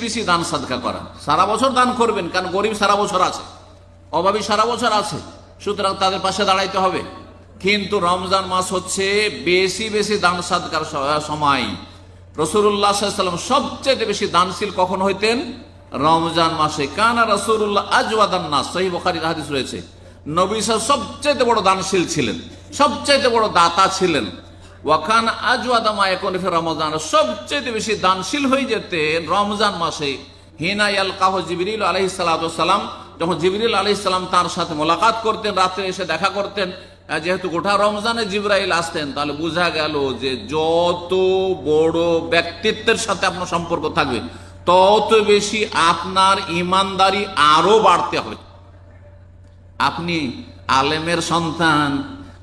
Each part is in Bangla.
বেশি দান সাদকা করা। সারা বছর দান করবেন, কারণ গরিব সারা বছর আছে। অভাবী সারা বছর আছে। সুতরাং তাদের পাশে দাঁড়াইতে হবে। কিন্তু রমজান মাস হচ্ছে বেশি বেশি দান সাদকার সময়। রসুল্লাহ সাল্লাম সবচেয়ে বেশি দানশীল কখন হইতেন? রমজান মাসে। কানা রসুল্লাহ আজওয়াদান নাস। সহি বখারির হাদিস রয়েছে। নবী সবচেয়ে বড় দানশীল ছিলেন। সবচেয়ে বড় দাতা ছিলেন। ওয়াকান আজওয়াদামা এখন রমজান। সবচেয়ে বেশি দানশীল হয়ে যেতেন রমজান মাসে হিনায়াল কাহ জিবরিল আলহি সালাম যখন জিবরিল সাল্লাম তার সাথে মোলাকাত করতেন, রাত্রে এসে দেখা করতেন যেহেতু গোটা রমজানে জিব্রাইল আসতেন, তাহলে বোঝা গেল যে যত বড় ব্যক্তিত্বের সাথে আপনার সম্পর্ক থাকবে, তত বেশি আপনার ইমানদারি আরও বাড়তে হবে। আপনি আলেমের সন্তান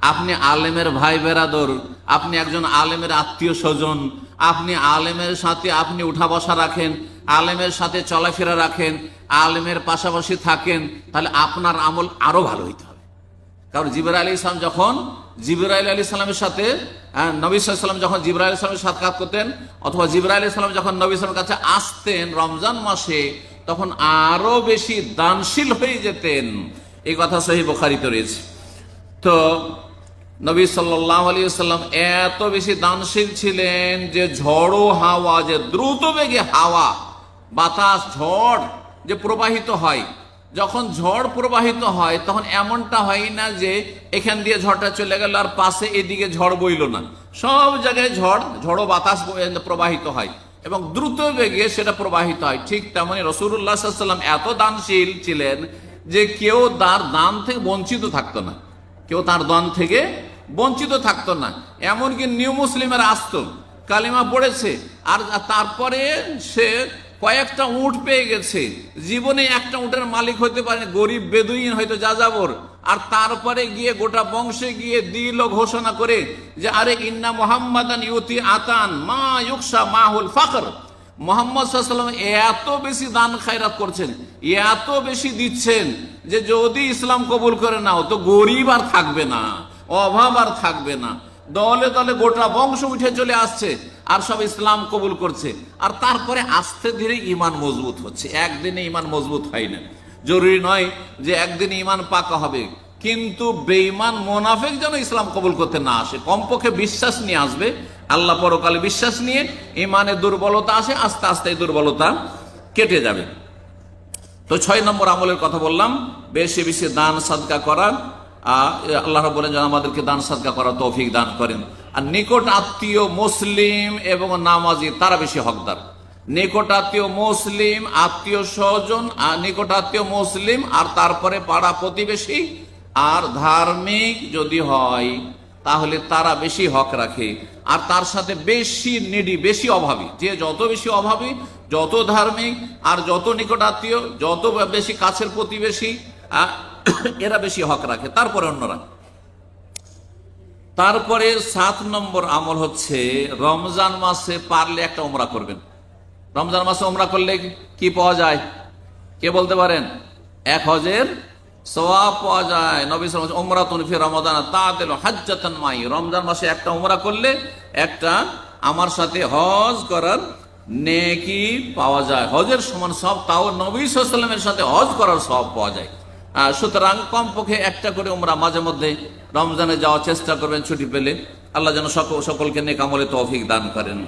আপনি আলেমের ভাই বেরাদর, আপনি একজন আলেমের আত্মীয় স্বজন, আপনি আলেমের সাথে আপনি উঠা বসা রাখেন, আলেমের সাথে চলাফেরা রাখেন, আলেমের পাশাপাশি থাকেন, তাহলে আপনার আমল আরও ভালো হইতে হবে। কারণ জিবরা আলী ইসলাম যখন, জিবরাইল আলী ইসলামের সাথে নবী সাল্লাম যখন জিবরাইল ইসলামের সাক্ষাৎ করতেন, অথবা জিবরাইল ইসলাম যখন নবী ইসলামের কাছে আসতেন রমজান মাসে, তখন আরও বেশি দানশীল হয়ে যেতেন। এই কথা সহি বোখারিতে রয়েছে। তো নবী সাল্লাম এত বেশি দানশীল ছিলেন যে ঝড়ো হাওয়া, যে দ্রুত বেগে হাওয়া, বাতাস, ঝড় যে প্রবাহিত হয়, যখন ঝড় প্রবাহিত হয় তখন এমনটা হয় না যে এখান দিয়ে ঝড়টা চলে গেল আর পাশে এদিকে ঝড় বইল না। সব জায়গায় ঝড়, ঝড়ো বাতাস প্রবাহিত হয় এবং দ্রুত বেগে সেটা প্রবাহিত হয়। ঠিক তেমনি রসুল্লাহ সাল্লাম এত দানশীল ছিলেন যে কেউ তার দান থেকে বঞ্চিত থাকতো না। কেউ তার দান থেকে বঞ্চিত থাকতো না। এমনকি নিউ মুসলিমের আসতো কালিমা পড়েছে। আর তারপরে সে কয়েকটা উট পেয়ে গেছে। জীবনে একটা উটের মালিক হইতে পারে গরিব, বেদুইন হয়তো যাযাবর। আর তারপরে গিয়ে গোটা বংশে গিয়ে দিল ঘোষণা করে যে, আরে, ইন্না মোহাম্মদান ইউতি আতান মা ইউকসা মাহুল ফাকর। মোহাম্মদ এত বেশি দান খায়রাত করছেন, এত বেশি দিচ্ছেন যে যদি ইসলাম কবুল করে নাও তো গরিব আর থাকবে না, অভাব আর থাকবে না। দলে দলে গোটা বংশ উঠে চলে আসছে আর সব ইসলাম কবুল করছে। আর তারপরে আস্তে ধীরে ইমান মজবুত হচ্ছে। একদিনে ইমান মজবুত হয় না। জরুরি নয় যে একদিনে ইমান পাকা হবে, কিন্তু বেঈমান মোনাফেক যেন ইসলাম কবুল করতে না আসে। কমপক্ষে বিশ্বাস নিয়ে আসবে আল্লাহ পরকালে বিশ্বাস নিয়ে ইমানে দুর্বলতা আসে আস্তে আস্তে দুর্বলতা কেটে যাবে। তো ছয় নম্বর আমলের কথা বললাম বেশি বেশি দান সাদকা করা আহ, আল্লাহ বলেন যেন আমাদেরকে দান সাদকা করার তৌফিক দান করেন। আর নিকট আত্মীয় মুসলিম এবং নামাজি তারা বেশি হকদার। নিকট আত্মীয় মুসলিম আত্মীয় স্বজন আর নিকট আত্মীয় মুসলিম আর তারপরে পাড়া প্রতিবেশী আর ধার্মিক যদি হয় তাহলে তারা বেশি হক রাখে। আর তার সাথে বেশি নিডি, বেশি অভাবী। যে যত বেশি অভাবী, যত ধার্মিক, আর যত নিকটাত্মীয়, যত বেশি কাছের প্রতিবেশী এরা বেশি হক রাখে। তারপরে অন্যরা। তারপরে সাত নম্বর আমল হচ্ছে, রমজান মাসে পারলে একটা ওমরা করবেন। রমজান মাসে ওমরা করলে কি পাওয়া যায়? কে বলতে পারেন? এক হজের সওয়াব পাওয়া যায়। নবী সাল্লাল্লাহু ওমরা তুনফি রমাদান তাদেল হাজ্জাতান মাই। রমজান মাসে একটা ওমরা করলে একটা আমার সাথে হজ করার নেকি পাওয়া যায়। হজের সমান সব তাও নবী সাল্লামের সাথে হজ করার সব পাওয়া যায়। সুতরাং কমপক্ষে একটা করে ওমরা মাঝে মধ্যে রমজানে যাওয়ার চেষ্টা করবেন, ছুটি পেলে। আল্লাহ যেন সকল সকলকে নেক আমলে তৌফিক দান করেন।